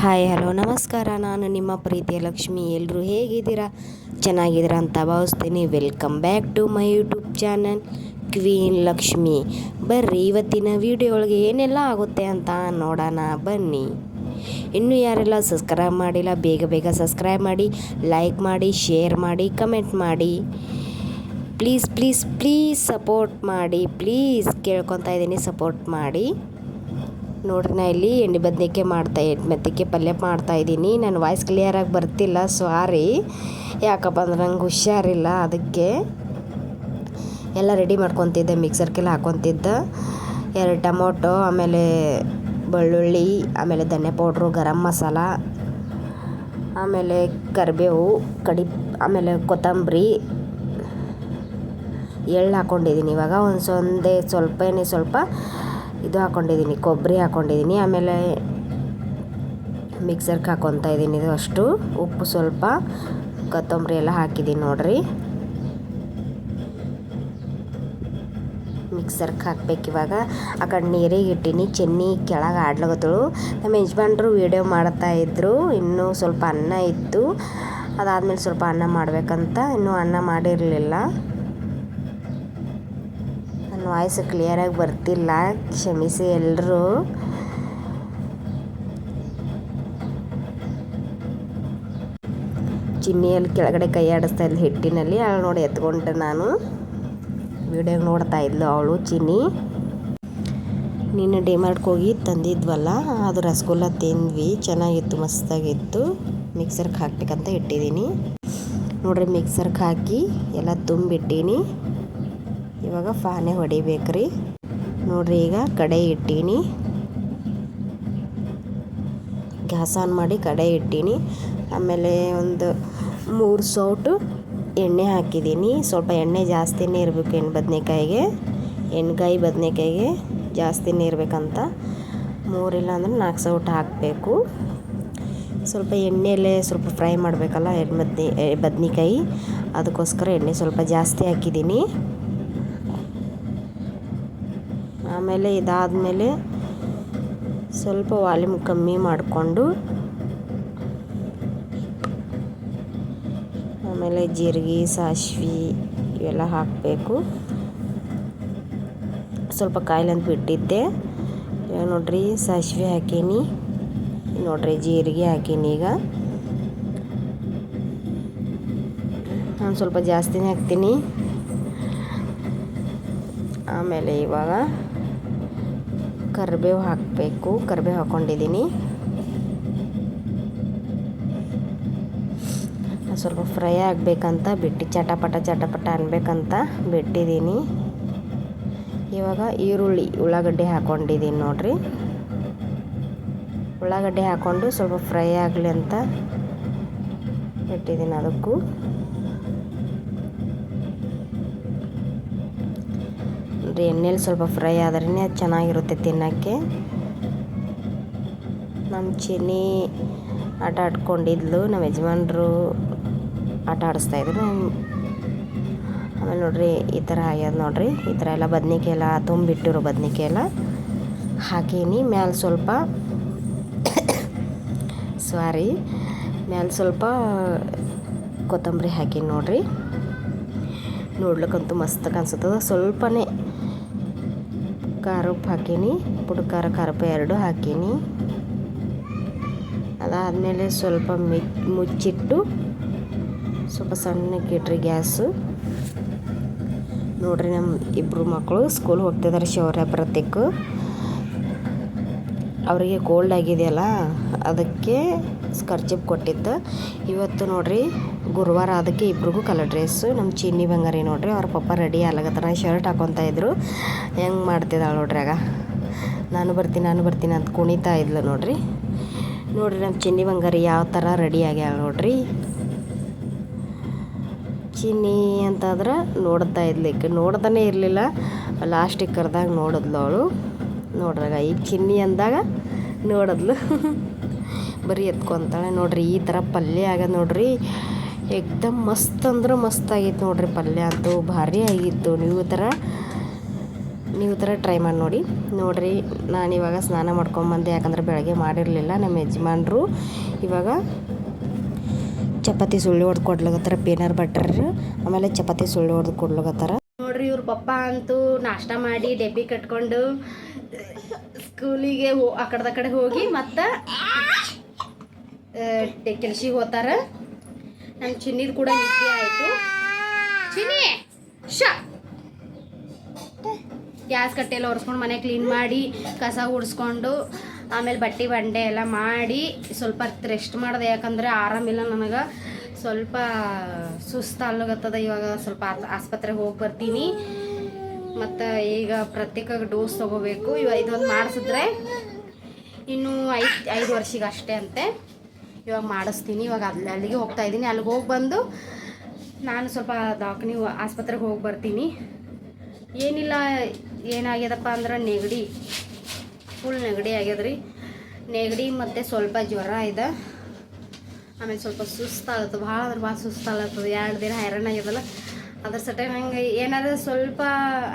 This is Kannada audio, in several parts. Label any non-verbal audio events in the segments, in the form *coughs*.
ಹಾಯ್, ಹಲೋ, ನಮಸ್ಕಾರ. ನಾನು ನಿಮ್ಮ ಪ್ರೀತಿಯ ಲಕ್ಷ್ಮಿ. ಎಲ್ಲರೂ ಹೇಗಿದ್ದೀರಾ? ಚೆನ್ನಾಗಿದ್ದೀರಾ ಅಂತ ಭಾವಿಸ್ತೀನಿ. Welcome back to my YouTube channel queen Lakshmi ಬರ್ರಿ, ಇವತ್ತಿನ ವಿಡಿಯೋ ಒಳಗೆ ಏನೆಲ್ಲ ಆಗುತ್ತೆ ಅಂತ ನೋಡೋಣ. ಬನ್ನಿ. ಇನ್ನೂ ಯಾರೆಲ್ಲ ಸಬ್ಸ್ಕ್ರೈಬ್ ಮಾಡಿಲ್ಲ, ಬೇಗ ಬೇಗ ಸಬ್ಸ್ಕ್ರೈಬ್ ಮಾಡಿ ಲೈಕ್ ಮಾಡಿ ಶೇರ್ ಮಾಡಿ ಕಮೆಂಟ್ ಮಾಡಿ. ಪ್ಲೀಸ್ ಪ್ಲೀಸ್ ಪ್ಲೀಸ್ ಸಪೋರ್ಟ್ ಮಾಡಿ. ಪ್ಲೀಸ್ ಕೇಳ್ಕೊತಾ ಇದ್ದೀನಿ ಸಪೋರ್ಟ್ ಮಾಡಿ. ನೋಡ್ರಿ, ನಾ ಇಲ್ಲಿ ಎಣ್ಣೆ ಬದನೇಕಾಯಿ ಮಾಡ್ತಾ ಮೆತ್ತಕ್ಕೆ ಪಲ್ಯ ಮಾಡ್ತಾ ಇದ್ದೀನಿ. ನನ್ನ ವಾಯ್ಸ್ ಕ್ಲಿಯರಾಗಿ ಬರ್ತಿಲ್ಲ ಸಾರಿ ಯಾಕಪ್ಪ ಅಂದ್ರೆ ನಂಗೆ ಹುಷಾರಿಲ್ಲ ಅದಕ್ಕೆ. ಎಲ್ಲ ರೆಡಿ ಮಾಡ್ಕೊತಿದ್ದೆ ಮಿಕ್ಸರ್ಗೆಲ್ಲ ಹಾಕೊತಿದ್ದ. ಎರಡು ಟೊಮೊಟೊ, ಆಮೇಲೆ ಬೆಳ್ಳುಳ್ಳಿ, ಆಮೇಲೆ ಧನ್ಯ ಪೌಡ್ರು ಗರಂ ಮಸಾಲ, ಆಮೇಲೆ ಕರಿಬೇವು, ಕಡಿ, ಆಮೇಲೆ ಕೊತ್ತಂಬರಿ. ಎಳ್ಳು ಹಾಕ್ಕೊಂಡಿದ್ದೀನಿ ಇವಾಗ, ಒಂದು ಸೊಂದೆ ಸ್ವಲ್ಪನೇ ಸ್ವಲ್ಪ ಇದು ಹಾಕ್ಕೊಂಡಿದ್ದೀನಿ ಕೊಬ್ಬರಿ ಹಾಕ್ಕೊಂಡಿದ್ದೀನಿ ಆಮೇಲೆ ಮಿಕ್ಸರ್ಗೆ ಹಾಕ್ಕೊತಾ ಇದ್ದೀನಿ ಇದು ಅಷ್ಟು. ಉಪ್ಪು ಸ್ವಲ್ಪ, ಕೊತ್ತಂಬರಿ ಎಲ್ಲ ಹಾಕಿದ್ದೀನಿ ನೋಡ್ರಿ. ಮಿಕ್ಸರ್ಗೆ ಹಾಕ್ಬೇಕು ಇವಾಗ. ಆ ಕಡೆ ನೀರಿಗೆ ಇಟ್ಟೀನಿ, ಚೆನ್ನಿ ಕೆಳಗೆ ಆಡ್ಲಗತ್ತಳು ನಮ್ಮ ಯಜಮಾನ್ರು ವೀಡಿಯೋ ಮಾಡ್ತಾಯಿದ್ರು ಇನ್ನೂ ಸ್ವಲ್ಪ ಅನ್ನ ಇತ್ತು. ಅದಾದಮೇಲೆ ಸ್ವಲ್ಪ ಅನ್ನ ಮಾಡಬೇಕಂತ, ಇನ್ನೂ ಅನ್ನ ಮಾಡಿರಲಿಲ್ಲ. ವಾಯ್ಸ್ ಕ್ಲಿಯರಾಗಿ ಬರ್ತಿಲ್ಲ. ಕ್ಷಮಿಸಿ ಎಲ್ಲರೂ ಚಿನ್ನಿಯಲ್ಲಿ ಕೆಳಗಡೆ ಕೈ ಆಡಿಸ್ತಾ ಹಿಟ್ಟಿನಲ್ಲಿ. ಅವಳು ನೋಡಿ ಎತ್ಕೊಂಡೆ ನಾನು. ವಿಡಿಯೋ ನೋಡ್ತಾ ಇದ್ಲು ಅವಳು, ಚಿನ್ನಿ. ನೀನು ಡಿಮಾರ್ಟ್ಗೆ ಹೋಗಿ ತಂದಿದ್ವಲ್ಲ, ಅದು ರಸಗುಲ್ಲ ತಿಂದ್ವಿ. ಚೆನ್ನಾಗಿತ್ತು, ಮಸ್ತಾಗಿತ್ತು. ಮಿಕ್ಸರ್ಗೆ ಹಾಕ್ಬೇಕಂತ ಇಟ್ಟಿದ್ದೀನಿ. ನೋಡ್ರಿ ಮಿಕ್ಸರ್ಗೆ ಹಾಕಿ ಎಲ್ಲ ತುಂಬಿಟ್ಟೀನಿ. ಇವಾಗ ಫಾನೆ ಹೊಡಿಬೇಕ್ರಿ. ನೋಡ್ರಿ ಈಗ ಕಡೆ ಇಟ್ಟೀನಿ. ಗ್ಯಾಸ್ ಆನ್ ಮಾಡಿ ಕಡೆ ಇಟ್ಟೀನಿ. ಆಮೇಲೆ ಒಂದು ಮೂರು ಸೌಟು ಎಣ್ಣೆ ಹಾಕಿದ್ದೀನಿ ಸ್ವಲ್ಪ ಎಣ್ಣೆ ಜಾಸ್ತಿನೇ ಇರಬೇಕು ಎಣ್ಣೆ ಬದನೆಕಾಯಿಗೆ. ಎಣ್ಗಾಯಿ ಬದನೆಕಾಯಿಗೆ ಜಾಸ್ತಿನೇ ಇರಬೇಕಂತ. ಮೂರಿಲ್ಲ ಅಂದ್ರೆ ನಾಲ್ಕು ಸೌಟ್ ಹಾಕಬೇಕು. ಸ್ವಲ್ಪ ಎಣ್ಣೆಯಲ್ಲೇ ಸ್ವಲ್ಪ ಫ್ರೈ ಮಾಡಬೇಕಲ್ಲ ಎಣ್ಣೆ ಬದನೆ ಬದ್ನಿಕಾಯಿ. ಅದಕ್ಕೋಸ್ಕರ ಎಣ್ಣೆ ಸ್ವಲ್ಪ ಜಾಸ್ತಿ ಹಾಕಿದ್ದೀನಿ ಆಮೇಲೆ ಇದಾದಮೇಲೆ ಸ್ವಲ್ಪ ವಾಲ್ಯೂಮ್ ಕಮ್ಮಿ ಮಾಡಿಕೊಂಡು ಆಮೇಲೆ ಜೀರಿಗೆ, ಸಾಸಿವೆ ಇವೆಲ್ಲ ಹಾಕಬೇಕು. ಸ್ವಲ್ಪ ಕಾಯಿಲೆ ಬಿಟ್ಟಿದ್ದೆ. ಇವಾಗ ನೋಡ್ರಿ, ಸಾಸಿವೆ ಹಾಕೀನಿ. ನೋಡ್ರಿ, ಜೀರಿಗೆ ಹಾಕೀನಿ ಈಗ. ನಾನು ಸ್ವಲ್ಪ ಜಾಸ್ತಿನೇ ಹಾಕ್ತೀನಿ. ಆಮೇಲೆ ಇವಾಗ ಕರಿಬೇವು ಹಾಕಬೇಕು. ಕರಿಬೇವು ಹಾಕ್ಕೊಂಡಿದ್ದೀನಿ. ಸ್ವಲ್ಪ ಫ್ರೈ ಆಗಬೇಕಂತ ಬಿಟ್ಟು ಚಟಪಟ ಚಟಪಟ ಅನ್ಬೇಕಂತ ಬಿಟ್ಟಿದ್ದೀನಿ. ಇವಾಗ ಈರುಳ್ಳಿ ಉಳ್ಳಾಗಡ್ಡೆ ಹಾಕ್ಕೊಂಡಿದ್ದೀನಿ ನೋಡ್ರಿ. ಉಳ್ಳಾಗಡ್ಡೆ ಹಾಕ್ಕೊಂಡು ಸ್ವಲ್ಪ ಫ್ರೈ ಆಗಲಿ ಅಂತ ಬಿಟ್ಟಿದ್ದೀನಿ ಅದಕ್ಕೂ. ನೋಡಿರಿ, ಎಣ್ಣೆಲಿ ಸ್ವಲ್ಪ ಫ್ರೈ ಆದ್ರೇ ಅದು ಚೆನ್ನಾಗಿರುತ್ತೆ ತಿನ್ನೋಕ್ಕೆ. ನಮ್ಮ ಚಿನ್ನಿ ಆಟ ಆಡ್ಕೊಂಡಿದ್ಲು ನಮ್ಮ ಯಜಮಾನ್ರು ಆಟ ಆಡಿಸ್ತಾಯಿದ್ರು ಆಮೇಲೆ ನೋಡ್ರಿ, ಈ ಥರ ಆಗ್ಯದ ನೋಡ್ರಿ. ಈ ಥರ ಎಲ್ಲ ಬದ್ನಿಕಾಯಿ ಎಲ್ಲ ತುಂಬಿಟ್ಟಿರೋ ಬದ್ನಿಕಾಯಿ ಎಲ್ಲ. ಹಾಕೀನಿ ಮ್ಯಾಲೆ ಸ್ವಲ್ಪ *coughs* ಸಾರಿ ಮ್ಯಾಲೆ ಸ್ವಲ್ಪ ಕೊತ್ತಂಬರಿ ಹಾಕೀನಿ ನೋಡ್ರಿ. ನೋಡ್ಲಿಕ್ಕಂತೂ ಮಸ್ತ್ ಕಾಣಿಸ್ತದ ಸ್ವಲ್ಪನೇ ಖಾರ ಉಪ್ಪು ಹಾಕೀನಿ, ಪುಡು ಖಾರ, ಖಾರಪ್ಪ ಎರಡು ಹಾಕೀನಿ. ಅದಾದಮೇಲೆ ಸ್ವಲ್ಪ ಮಿ, ಮುಚ್ಚಿಟ್ಟು ಸ್ವಲ್ಪ ಸಣ್ಣ ಇಟ್ರಿ ಗ್ಯಾಸು. ನೋಡ್ರಿ ನಮ್ಮ ಇಬ್ಬರು ಮಕ್ಕಳು ಸ್ಕೂಲ್ ಹೋಗ್ತಿದ್ದಾರೆ ಶೌರ್ಯ ಪ್ರತೀಕ್ ಅವರಿಗೆ ಕೋಲ್ಡ್ ಆಗಿದೆಯಲ್ಲ, ಅದಕ್ಕೆ ಸ್ಕರ್ಚಿಪ್ ಕೊಟ್ಟಿದ್ದು ಇವತ್ತು ನೋಡ್ರಿ, ಗುರುವಾರ ಅದಕ್ಕೆ ಇಬ್ರಿಗೂ ಕಲರ್ ಡ್ರೆಸ್ಸು ನಮ್ಮ ಚಿನ್ನಿ ಬಂಗಾರಿ ನೋಡ್ರಿ, ಅವ್ರ ಪಪ್ಪ ರೆಡಿ ಆಗ್ಲಾಗತ್ತಾರ ಶರ್ಟ್ ಹಾಕೊತಾ ಇದ್ರು. ಹೆಂಗೆ ಮಾಡ್ತಿದ್ದಾಳೆ ನೋಡ್ರಿ ಆಗ. ನಾನು ಬರ್ತೀನಿ ನಾನು ಬರ್ತೀನಿ ಅಂತ ಕುಣಿತಾ ಇದ್ಲು ನೋಡ್ರಿ. ನೋಡ್ರಿ ನಮ್ಮ ಚಿನ್ನಿ ಬಂಗಾರಿ ಯಾವ ಥರ ರೆಡಿ ಆಗ್ಯಾಳ ನೋಡ್ರಿ. ಚಿನ್ನಿ ಅಂತಂದ್ರೆ ನೋಡ್ತಾ ಇದ್ಲಿಕ್ಕೆ ನೋಡ್ತಾನೆ ಇರಲಿಲ್ಲ. ಲಾಸ್ಟಿಗೆ ಕರೆದಾಗ ನೋಡಿದ್ಲು ಅವಳು. ನೋಡ್ರಾಗ ಈ ಚಿನ್ನಿ ಅಂದಾಗ ನೋಡದ್ಲು. ಬರೀ ಎತ್ಕೊತಾಳೆ ನೋಡ್ರಿ, ಈ ಥರ ಪಲ್ಯ ಆಗ್ಯದ ನೋಡ್ರಿ. ಎಕ್ದಮ್ ಮಸ್ತ್ ಅಂದ್ರೆ ಮಸ್ತ್ ಆಗಿತ್ತು ನೋಡ್ರಿ ಪಲ್ಯ ಅಂತೂ, ಭಾರಿ ಆಗಿತ್ತು. ನೀವು ಥರ ನೀವು ಥರ ಟ್ರೈ ಮಾಡಿ ನೋಡಿ. ನೋಡಿರಿ, ನಾನು ಇವಾಗ ಸ್ನಾನ ಮಾಡ್ಕೊಂಬಂದೆ ಯಾಕಂದ್ರೆ ಬೆಳಗ್ಗೆ ಮಾಡಿರಲಿಲ್ಲ ನಮ್ಮ ಯಜಮಾನ್ರು. ಇವಾಗ ಚಪಾತಿ ಸುಳ್ಳು ಹೊಡೆದು ಕೊಡ್ಲಾಗತ್ತಾರ ಪೇನರ್ ಬಟ್ರ್ ಆಮೇಲೆ ಚಪಾತಿ ಸುಳ್ಳು ಹೊಡೆದು ಕೊಡ್ಲಾಗತ್ತಾರ ನೋಡ್ರಿ ಇವ್ರ ಪಪ್ಪ ಅಂತೂ ನಾಷ್ಟ ಮಾಡಿ ಡೆಬ್ಬಿ ಕಟ್ಕೊಂಡು ಸ್ಕೂಲಿಗೆ ಆ ಕಡೆದ ಕಡೆ ಹೋಗಿ ಮತ್ತು ಕೆಲ್ಸಿಗೆ ಹೋಗ್ತಾರ ನಮ್ಮ ಚಿನ್ನಿದು ಕೂಡ ನಿದ್ದೆ ಆಯಿತು. ಚಿನ್ನಿ, ಶ! ಗ್ಯಾಸ್ ಕಟ್ಟೆಲ್ಲ ಒರೆಸ್ಕೊಂಡು ಮನೆ ಕ್ಲೀನ್ ಮಾಡಿ, ಕಸ ಗುಡಿಸ್ಕೊಂಡು, ಆಮೇಲೆ ಬಟ್ಟೆ ಬಂಡೆ ಎಲ್ಲ ಮಾಡಿ, ಸ್ವಲ್ಪ ರೆಸ್ಟ್ ಮಾಡಿದೆ. ಯಾಕಂದರೆ ಆರಾಮಿಲ್ಲ ನನಗೆ. ಸ್ವಲ್ಪ ಸುಸ್ತು ಅಲ್ಲಗತ್ತದ ಇವಾಗ ಸ್ವಲ್ಪ ಆಸ್- ಆಸ್ಪತ್ರೆಗೆ ಹೋಗಿ ಬರ್ತೀನಿ. ಮತ್ತು ಈಗ ಪ್ರತ್ಯೇಕ ಡೋಸ್ ತೊಗೋಬೇಕು. ಇವ ಇದೊಂದು ಮಾಡಿಸಿದ್ರೆ ಇನ್ನು ಐದು ಐದು ವರ್ಷಿಗೆ ಅಷ್ಟೇ ಅಂತೆ. ಇವಾಗ ಮಾಡಿಸ್ತೀನಿ. ಇವಾಗ ಅಲ್ಲಿ ಅಲ್ಲಿಗೆ ಹೋಗ್ತಾ ಇದ್ದೀನಿ. ಅಲ್ಲಿಗೆ ಹೋಗಿ ಬಂದು ನಾನು ಸ್ವಲ್ಪ ದವಾಖಾನೆ ಆಸ್ಪತ್ರೆಗೆ ಹೋಗಿ ಬರ್ತೀನಿ. ಏನಿಲ್ಲ, ಏನಾಗ್ಯದಪ್ಪ ಅಂದ್ರೆ ನೆಗಡಿ. ಫುಲ್ ನೆಗಡಿ ಆಗ್ಯದ್ರಿ. ನೆಗಡಿ ಮತ್ತು ಸ್ವಲ್ಪ ಜ್ವರ ಇದೆ. ಆಮೇಲೆ ಸ್ವಲ್ಪ ಸುಸ್ತಾಗತ್ತೆ. ಭಾಳ ಅಂದ್ರೆ ಭಾಳ ಸುಸ್ತಾಗತ್ತದೆ ಎರಡು ದಿನ ಹೈರಾಣ ಆಗ್ಯದಲ್ಲ. ಅದ್ರ ಸಟ ನಂಗೆ ಏನಾದ್ರು ಸ್ವಲ್ಪ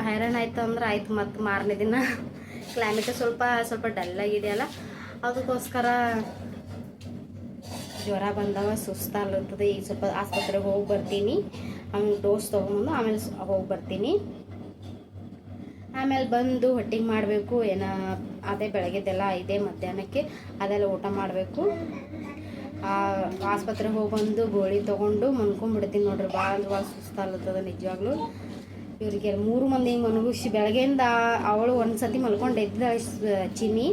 ಹೈರಾಣ ಆಯ್ತು ಅಂದ್ರೆ ಆಯ್ತು ಮತ್ತು ಮಾರನೇ ದಿನ. ಕ್ಲೈಮೇಟ್ ಸ್ವಲ್ಪ ಸ್ವಲ್ಪ ಡಲ್ ಆಗಿದೆಯಲ್ಲ, ಅದಕ್ಕೋಸ್ಕರ ಜ್ವರ ಬಂದವ ಸುಸ್ತಾಗ್ಲತ್ತದ ಈಗ ಸ್ವಲ್ಪ ಆಸ್ಪತ್ರೆಗೆ ಹೋಗಿ ಬರ್ತೀನಿ. ಆಮೇಲೆ ಡೋಸ್ ತೊಗೊಂಡು ಆಮೇಲೆ ಹೋಗಿ ಬರ್ತೀನಿ. ಆಮೇಲೆ ಬಂದು ಹೊಟ್ಟಿಗೆ ಮಾಡಬೇಕು. ಏನ, ಅದೇ ಬೆಳಗ್ಗೆದೆಲ್ಲ ಇದೆ ಮಧ್ಯಾಹ್ನಕ್ಕೆ. ಅದೆಲ್ಲ ಊಟ ಮಾಡಬೇಕು. ಆಸ್ಪತ್ರೆಗೆ ಹೋಗಿ ಬಂದು ಗೋಳಿ ತೊಗೊಂಡು ಮನ್ಕೊಂಡ್ಬಿಡ್ತೀನಿ ನೋಡ್ರಿ. ಭಾಳ ಅಂದ್ರೆ ಭಾಳ ಸುಸ್ತಾಗ್ಲತ್ತದ ನಿಜವಾಗ್ಲೂ. ಇವರಿಗೆ ಮೂರು ಮಂದಿ ಹಿಂಗೆ ಮನಗುಸಿ ಬೆಳಗ್ಗೆಯಿಂದ ಅವಳು ಒಂದು ಸತಿ ಮಲ್ಕೊಂಡಿದ್ದ ಚಿನ್ನಿ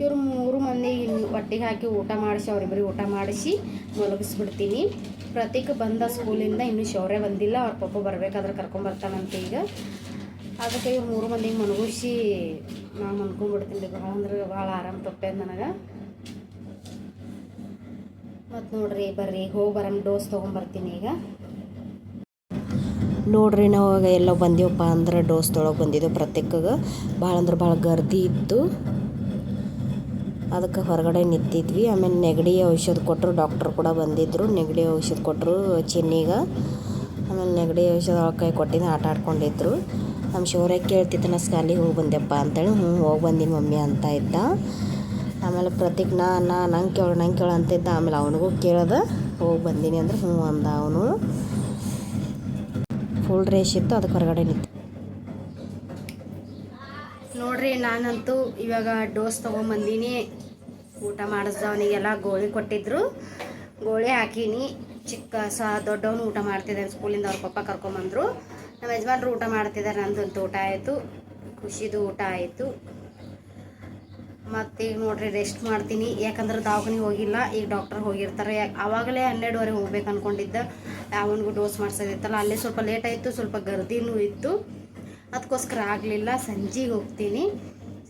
ಇವ್ರು ಮೂರು ಮಂದಿ ಒಟ್ಟಿಗೆ ಹಾಕಿ ಊಟ ಮಾಡಿಸಿ ಅವರಿಬ್ಬರಿಗೆ ಊಟ ಮಾಡಿಸಿ ಮಲಗಿಸ್ಬಿಡ್ತೀನಿ. ಪ್ರತೀಕ್ ಬಂದ ಸ್ಕೂಲಿಂದ ಇನ್ನೂ ಶೌರ್ಯ ಬಂದಿಲ್ಲ. ಅವ್ರ ಪಪ್ಪ ಬರಬೇಕಾದ್ರೆ ಕರ್ಕೊಂಬರ್ತಾನಂತೆ ಈಗ. ಅದಕ್ಕೆ ಇವ್ರು ಮೂರು ಮಂದಿಗೆ ಮನಗುಸಿ ನಾನು ಮನ್ಕೊಂಡ್ಬಿಡ್ತೀನಿ ಭಾಳ ಅಂದ್ರೆ ಭಾಳ ಆರಾಮ ತಪ್ಪೇದು ನನಗೆ. ಮತ್ತು ನೋಡ್ರಿ, ಬರ್ರಿ, ಹೋಗಿ ಬರಮ್, ಡೋಸ್ ತೊಗೊಂಬರ್ತೀನಿ ಈಗ. ನೋಡ್ರಿ ನಾವು ಎಲ್ಲೋ ಬಂದೀವಪ್ಪ ಅಂದ್ರೆ ಡೋಸ್ ತೊಳಗೆ ಬಂದಿದ್ದೆವು ಪ್ರತ್ಯೇಕಾಗ. ಭಾಳ ಅಂದ್ರೆ ಭಾಳ ಗರ್ದಿ ಇತ್ತು. ಅದಕ್ಕೆ ಹೊರಗಡೆ ನಿಂತಿದ್ವಿ. ಆಮೇಲೆ ನೆಗಡಿ ಔಷಧ ಕೊಟ್ಟರು ಡಾಕ್ಟ್ರು ಕೂಡ ಬಂದಿದ್ದರು ನೆಗಡಿ ಔಷಧ ಕೊಟ್ಟರು ಚಿನ್ನಿಗೆ. ಆಮೇಲೆ ನೆಗಡಿ ಔಷಧ ಕೈ ಕೊಟ್ಟಿದ್ದು ಆಟ ಆಡ್ಕೊಂಡಿದ್ರು. ನಮ್ಮ ಶೌರ್ಯ ಕೇಳ್ತಿತ್ತು, ನಾ ಸ್ಕಾಲಿಗೆ ಹೋಗಿ ಬಂದೆಪ್ಪ ಅಂತೇಳಿ. ಹ್ಞೂ ಹೋಗಿ ಬಂದೀನಿ ಮಮ್ಮಿ ಅಂತ ಇದ್ದ. ಆಮೇಲೆ ಪ್ರತೀಕ್, ನಾ ನಾ, ನಂಗೆ ಕೇಳು ನಂಗೆ ಕೇಳು ಅಂತಿದ್ದ. ಆಮೇಲೆ ಅವನಿಗೂ ಕೇಳ್ದೆ, ಹೋಗಿ ಬಂದೀನಿ ಅಂದ್ರೆ ಹ್ಞೂ ಅಂದ ಅವನು. ಫುಲ್ ರೇಷ್ ಇತ್ತು ಅದಕ್ಕೆ ಹೊರಗಡೆ ನಿಂತು. ನೋಡ್ರಿ, ನಾನಂತೂ ಇವಾಗ ಡೋಸ್ ತೊಗೊಂಬಂದೀನಿ ಊಟ ಮಾಡಿಸ್ದವನಿಗೆಲ್ಲ ಗೋಳಿ ಕೊಟ್ಟಿದ್ರು. ಗೋಳಿ ಹಾಕೀನಿ. ಚಿಕ್ಕ ಸಹ ದೊಡ್ಡವನು ಊಟ ಮಾಡ್ತಿದ್ದಾನೆ ಸ್ಕೂಲಿಂದ, ಅವ್ರ ಪಪ್ಪ ಕರ್ಕೊಂಬಂದರು ನಮ್ಮ ಯಜಮಾನ್ರು ಊಟ ಮಾಡ್ತಿದ್ದಾರೆ ನಂದಂತೂ ಊಟ ಆಯಿತು. ಖುಷಿದು ಊಟ ಆಯಿತು. ಮತ್ತು ಈಗ ನೋಡ್ರಿ ರೆಸ್ಟ್ ಮಾಡ್ತೀನಿ. ಯಾಕಂದ್ರೆ ದವಾಖಾನಿಗೆ ಹೋಗಿಲ್ಲ, ಈಗ ಡಾಕ್ಟರ್ ಹೋಗಿರ್ತಾರೆ. ಅವಾಗಲೇ ಹನ್ನೆರಡುವರೆ ಹೋಗ್ಬೇಕು ಅಂದ್ಕೊಂಡಿದ್ದೆ ಅವನಿಗೂ ಡೋಸ್ ಮಾಡ್ಸೋದಿತ್ತಲ್ಲ, ಅಲ್ಲೇ ಸ್ವಲ್ಪ ಲೇಟ್ ಆಯಿತು, ಸ್ವಲ್ಪ ಗರ್ದಿನೂ ಇತ್ತು. ಅದಕ್ಕೋಸ್ಕರ ಆಗಲಿಲ್ಲ. ಸಂಜೆಗೆ ಹೋಗ್ತೀನಿ.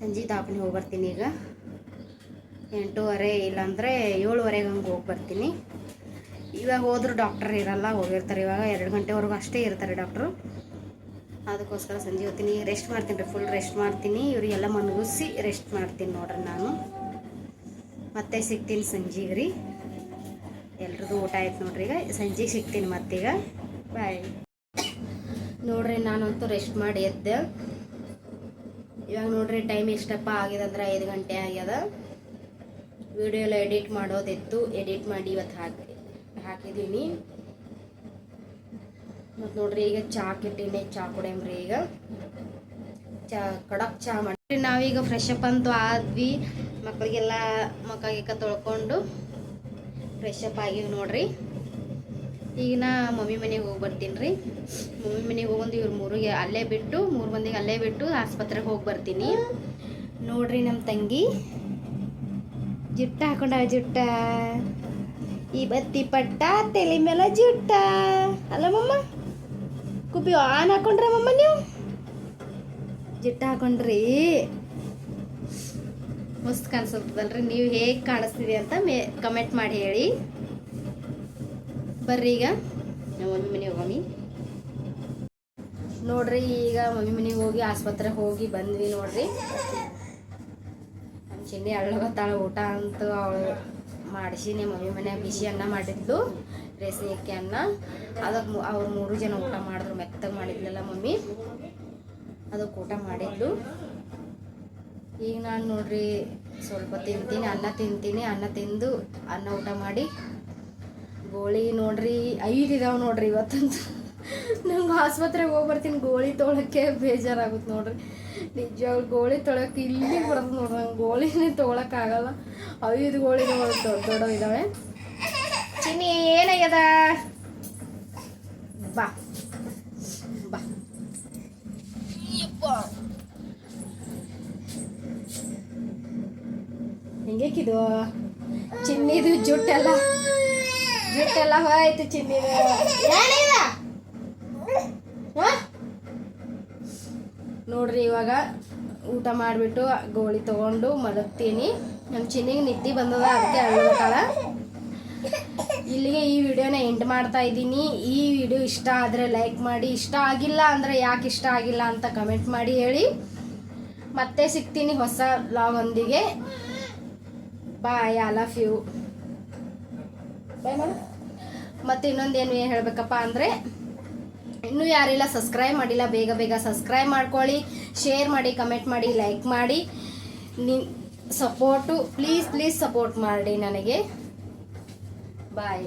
ಸಂಜೆ ದವಾಖಾನೆ ಹೋಗ್ಬರ್ತೀನಿ ಈಗ. ಎಂಟೂವರೆ ಇಲ್ಲಾಂದರೆ ಏಳುವರೆಗೆ ಹಂಗೆ ಹೋಗಿ ಬರ್ತೀನಿ ಇವಾಗ ಹೋದರೂ ಡಾಕ್ಟರ್ ಇರಲ್ಲ, ಹೋಗಿರ್ತಾರೆ. ಇವಾಗ ಎರಡು ಗಂಟೆವರೆಗೂ ಅಷ್ಟೇ ಇರ್ತಾರೆ ಡಾಕ್ಟ್ರು ಅದಕ್ಕೋಸ್ಕರ ಸಂಜೆ ಹೋಗ್ತೀನಿ ರೆಸ್ಟ್ ಮಾಡ್ತೀನಿ ರೀ ಫುಲ್ ರೆಸ್ಟ್ ಮಾಡ್ತೀನಿ. ಇವರಿಗೆಲ್ಲ ಮನಗುಸಿ ರೆಸ್ಟ್ ಮಾಡ್ತೀನಿ ನೋಡ್ರಿ ನಾನು. ಮತ್ತೆ ಸಿಗ್ತೀನಿ ಸಂಜೆಗೆ ರೀ. ಎಲ್ರದ್ದು ಊಟ ಆಯ್ತು ನೋಡ್ರಿ ಈಗ. ಸಂಜೆಗೆ ಸಿಗ್ತೀನಿ ಮತ್ತೀಗ. ಬಾಯ್ ನೋಡ್ರಿ ನಾನಂತೂ ರೆಸ್ಟ್ ಮಾಡಿ ಎದ್ದೆ. ಇವಾಗ ನೋಡ್ರಿ ಟೈಮ್ ಎಷ್ಟಪ್ಪ ಆಗಿದೆ ಅಂದ್ರೆ ಐದು ಗಂಟೆ ಆಗ್ಯದ. ವಿಡಿಯೋ ಎಲ್ಲ ಎಡಿಟ್ ಮಾಡೋದಿತ್ತು. ಎಡಿಟ್ ಮಾಡಿ ಇವತ್ತು ಹಾಕಿ ಹಾಕಿದ್ದೀನಿ ಮತ್ತು ನೋಡ್ರಿ ಈಗ ಚಾ ಕೆಟ್ಟಿನಿ, ಚಾ ಕುಡಿಯಮ್ರಿ ಈಗ. ಚಾ, ಕಡಕ್ ಚಾ ಮಾಡಿ ನಾವೀಗ ಫ್ರೆಶ್ ಅಪ್ ಅಂತೂ ಆದ್ವಿ. ಮಕ್ಕಳಿಗೆಲ್ಲ ಮಕ್ಕಳಿಗೆ ತೊಳ್ಕೊಂಡು ಫ್ರೆಶ್ ಅಪ್ ಆಗಿವಿ ನೋಡ್ರಿ. ಈಗ ನಾ ಮಮ್ಮಿ ಮನೆಗೆ ಹೋಗಿ ಬರ್ತೀನಿ ರೀ ಮಮ್ಮಿ ಮನೆಗೆ ಹೋಗೊಂದು ಇವ್ರು ಮೂರಿಗೆ ಅಲ್ಲೇ ಬಿಟ್ಟು, ಮೂರು ಮಂದಿಗೆ ಅಲ್ಲೇ ಬಿಟ್ಟು ಆಸ್ಪತ್ರೆಗೆ ಹೋಗಿ ಬರ್ತೀನಿ. ನೋಡ್ರಿ ನಮ್ಮ ತಂಗಿ. ಜುಟ್ಟ ಹಾಕೊಂಡ ಜುಟ್ಟ. ಈ ಬತ್ತಿ ಪಟ್ಟ, ತಲೆ ಮೇಲೆ ಜುಟ್ಟ. ಅಲ್ಲ ಮಮ್ಮ? ಕುಪ್ಪಿ ಆನ್ ಹಾಕೊಂಡ್ರೆ ಮಮ್ಮ ನೀವು? ಜಿಟ್ಟ ಹಾಕೊಂಡ್ರಿ. ಮಸ್ತ್ ಕಾಣಿಸ್ತದಲ್ರಿ ನೀವು ಹೇಗೆ ಕಾಣಿಸ್ತೀರಿ ಅಂತ ಮೇ ಕಮೆಂಟ್ ಮಾಡಿ ಹೇಳಿ. ಬರ್ರಿ ಈಗ. ನಮ್ಮ ಮಮ್ಮಿ ಮನೆಗೆ ಹೋಗಿ ನೋಡ್ರಿ, ಈಗ ಮಮ್ಮಿ ಮನೆಗೆ ಹೋಗಿ ಆಸ್ಪತ್ರೆಗೆ ಹೋಗಿ ಬಂದ್ವಿ ನೋಡ್ರಿ. ನಮ್ಮ ಅಳ್ಳ ಅಳ್ಳಗತ್ತಾಳ ಊಟ ಅಂತ ಅವಳು ಮಾಡಿಸಿ ನಿಮ್ಮ ಮಮ್ಮಿ ಮನ್ಯಾಗ ಬಿಸಿ ಅನ್ನ ಮಾಡಿದ್ಲು. ರೇಷ್ಮೆ ಅಕ್ಕಿ ಅನ್ನ. ಅದಕ್ಕೆ ಅವ್ರು ಮೂರು ಜನ ಊಟ ಮಾಡಿದ್ರು, ಮೆತ್ತಗೆ ಮಾಡಿದ್ಲಲ್ಲ ಮಮ್ಮಿ. ಅದಕ್ಕೆ ಊಟ ಮಾಡಿದ್ಲು. ಈಗ ನಾನು ನೋಡ್ರಿ, ಸ್ವಲ್ಪ ತಿಂತೀನಿ, ಅನ್ನ ತಿಂತೀನಿ. ಅನ್ನ ತಿಂದು ಅನ್ನ ಊಟ ಮಾಡಿ. ಗೋಳಿ ನೋಡ್ರಿ, ಐದು ಇದಾವೆ ನೋಡ್ರಿ ಇವತ್ತಂತೂ. ನಂಗೆ ಆಸ್ಪತ್ರೆಗೆ ಹೋಗಿ ಬರ್ತೀನಿ, ಗೋಳಿ ತೊಳಕ್ಕೆ ಬೇಜಾರಾಗುತ್ತೆ ನೋಡ್ರಿ. ನಿಜ ಗೋಳಿ ತೊಳಕ್ಕೆ ಇಲ್ಲಿ ಬರೋದು ನೋಡ್ರಿ ನಂಗೆ. ಗೋಳಿನೇ ತೊಗೊಳಕ್ಕಾಗಲ್ಲ ಐದು ಗೋಳಿ ದೊಡ್ಡ ದೊಡ್ಡ ಇದ್ದಾವೆ ಚಿನ್ನಿ ಏನಾಗ್ಯದ? ಬಾ. ಬಾ. ಹೆಂಗೇಕಿದು ಚಿನ್ನಿದು ಜುಟ್ಟೆಲ್ಲ. ಜುಟ್ಟೆಲ್ಲ ಹೋಯ್ತು ಚಿನ್ನಿದು? ನೋಡ್ರಿ ಇವಾಗ ಊಟ ಮಾಡಿಬಿಟ್ಟು ಗೋಳಿ ತಗೊಂಡು ಮಲಗ್ತೀನಿ. ನಮ್ಮ ಚಿನ್ನಿಗೆ ನಿದ್ದೆ ಬಂದದ ಅದಕ್ಕೆ ಅಳ್ತಾಳ ಇಲ್ಲಿಗೆ ಈ ವಿಡಿಯೋನ ಎಂಡ್ ಮಾಡ್ತಾ ಇದ್ದೀನಿ. ಈ ವಿಡಿಯೋ ಇಷ್ಟ ಆದರೆ ಲೈಕ್ ಮಾಡಿ, ಇಷ್ಟ ಆಗಿಲ್ಲ ಅಂದರೆ ಯಾಕೆ ಇಷ್ಟ ಆಗಿಲ್ಲ ಅಂತ ಕಮೆಂಟ್ ಮಾಡಿ ಹೇಳಿ. ಮತ್ತೆ ಸಿಗ್ತೀನಿ ಹೊಸ ಲಾಗೊಂದಿಗೆ bye I love you bye ಮತ್ತು ಇನ್ನೊಂದೇನು ಏನು ಹೇಳಬೇಕಪ್ಪ ಅಂದರೆ, ಇನ್ನೂ ಯಾರೆಲ್ಲ ಸಬ್ಸ್ಕ್ರೈಬ್ ಮಾಡಿಲ್ಲ, ಬೇಗ ಬೇಗ ಸಬ್ಸ್ಕ್ರೈಬ್ ಮಾಡ್ಕೊಳ್ಳಿ. ಶೇರ್ ಮಾಡಿ ಕಮೆಂಟ್ ಮಾಡಿ ಲೈಕ್ ಮಾಡಿ. ನಿ ಸಪೋರ್ಟು ಪ್ಲೀಸ್ ಪ್ಲೀಸ್ ಸಪೋರ್ಟ್ ಮಾಡಿ ನನಗೆ. ಬಾಯ್